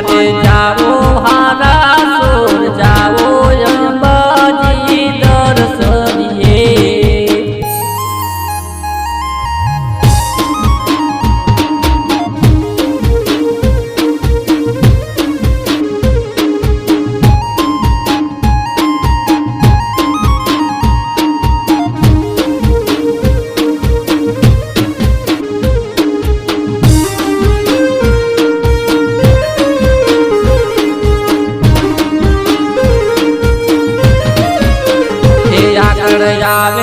મારે જાવો Yeah.